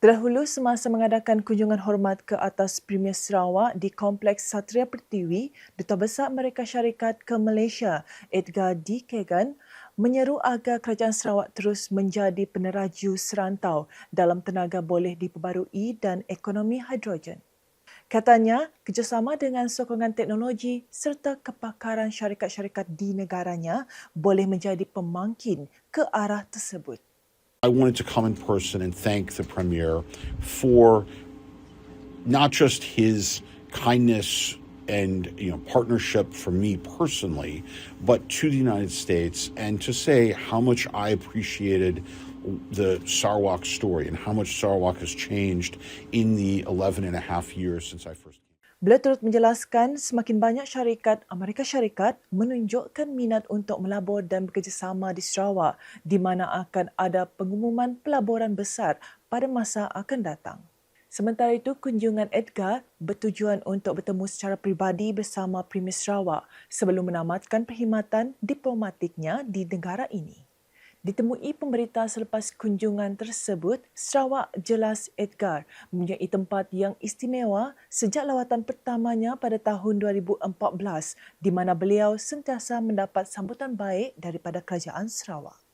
Terdahulu semasa mengadakan kunjungan hormat ke atas Premier Sarawak di Kompleks Satria Pertiwi, Duta Besar Amerika Syarikat ke Malaysia, Edgar D. Kagan, menyeru agar Kerajaan Sarawak terus menjadi peneraju serantau dalam tenaga boleh diperbarui dan ekonomi hidrogen. Katanya, kerjasama dengan sokongan teknologi serta kepakaran syarikat-syarikat di negaranya boleh menjadi pemangkin ke arah tersebut. I wanted to come in person and thank the Premier for not just his kindness and you know partnership for me personally, but to the United States and to say how much I appreciated the Sarawak story and how much Sarawak has changed in the 11 and a half years since I first. Beliau turut menjelaskan semakin banyak syarikat Amerika Syarikat menunjukkan minat untuk melabur dan bekerjasama di Sarawak di mana akan ada pengumuman pelaburan besar pada masa akan datang. Sementara itu, kunjungan Edgar bertujuan untuk bertemu secara peribadi bersama Premier Sarawak sebelum menamatkan perkhidmatan diplomatiknya di negara ini. Ditemui pemberita selepas kunjungan tersebut, Sarawak jelas Edgar mempunyai tempat yang istimewa sejak lawatan pertamanya pada tahun 2014 di mana beliau sentiasa mendapat sambutan baik daripada kerajaan Sarawak.